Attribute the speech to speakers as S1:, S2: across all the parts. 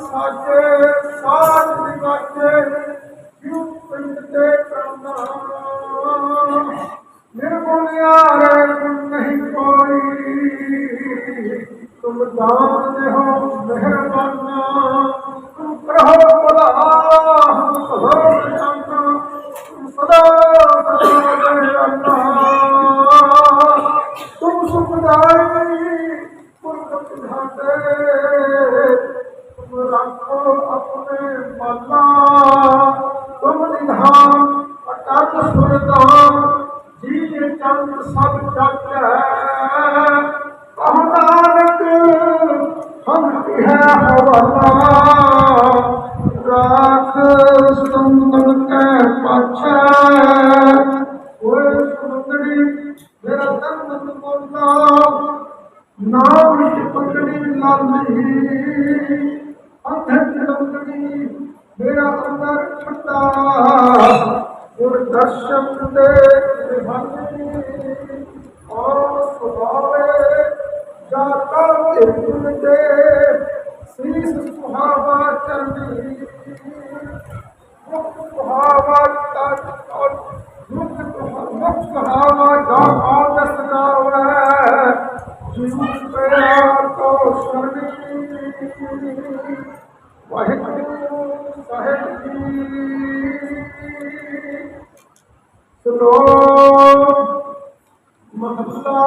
S1: ਸਾਜੇ, ਸਾਜ ਨਿਵਾਜੇ ਕਿਉ ਪਿੰਡ ਤੇ ਕਰਨਾ ਨਿਰਗੁਣਿਆਰੇ ਗੁਣ ਨਹੀਂ ਕੋਈ ਤੁਮ ਜਾਣਦੇ ਹੋ ਮਿਹਰਬਾਨਾ ਨਾਮ ਵਿੱਚ ਪਕੜੀ ਲਾਲੀ ਅੰਧਰ ਚੜਕਣੀ ਮੇਰਾ ਅੰਦਰ ਛੁੱਟਾ ਗੁਰ ਦਰਸ਼ਨ ਦੇ ਵਿਭੰਗੀ ਔਰ ਸੁਭਾਵੇ ਜਾਤਾ ਤੇ ਗੁਰ ਦੇ शीश सुहावा चंदी मुख सुहावा तट और मुख मुख सुहावा तो शनि वही सहेली सुनो महला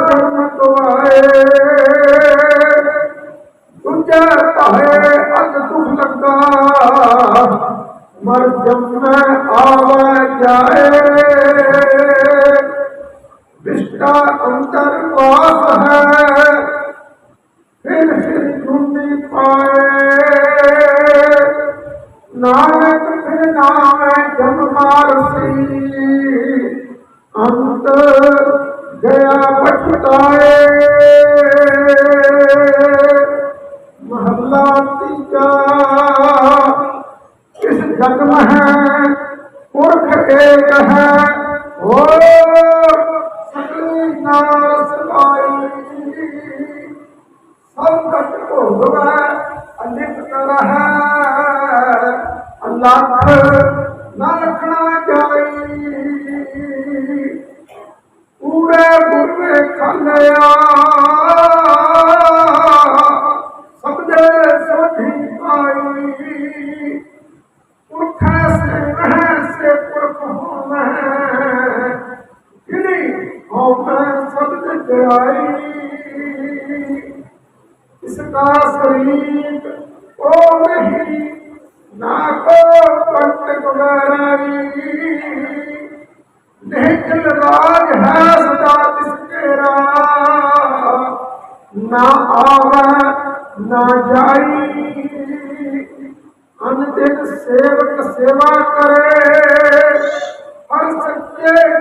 S1: जन्म तुम्हारे तुझे ताहे अज दुख लगा मर जब में आवे जाए विष्टा अंतर पास है फिर फिर ढूंढी पाए। नायक फिर नाम जन्मारसी ਮਹੱਲਾ ਤੀਜਾ ਇਸ ਜਗ ਮਹਿ ਪੁਰਖ ਏਕ ਹੈ। ਹੋ ਸਕਲੀ ਨਾਸ ਪਾਈ ਸਭ ਕਟ ਭੋਗਵੈ, ਅਨਿਤ ਕਰਹਿ ਅਲਖ ਨਾ ਰਖਣਾ ਜਾਈ। ਪੂਰੇ ਗੁਰੇ ਖਾਲਿਆ का शरीर ओ नहीं राज है सदा तेरा ना आवे, ना जाई। अनदिन सेवक सेवा करे। हर सत्य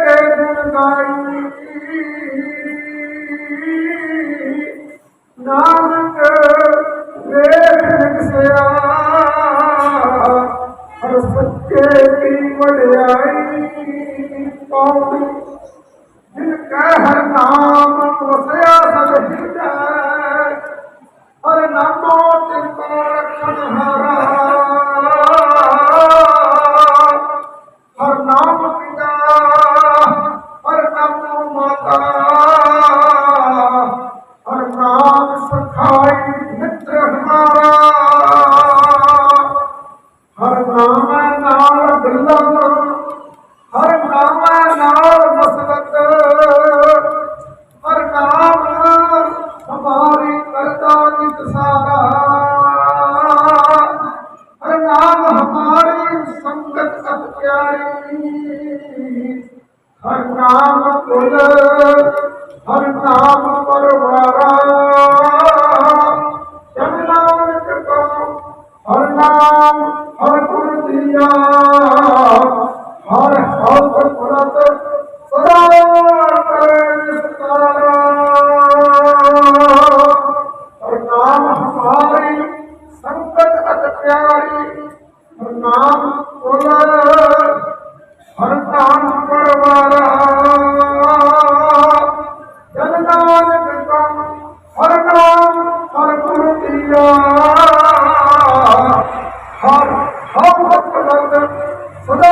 S1: कह हर नाम वसया सदही हर नाम हर नाम पर সুদা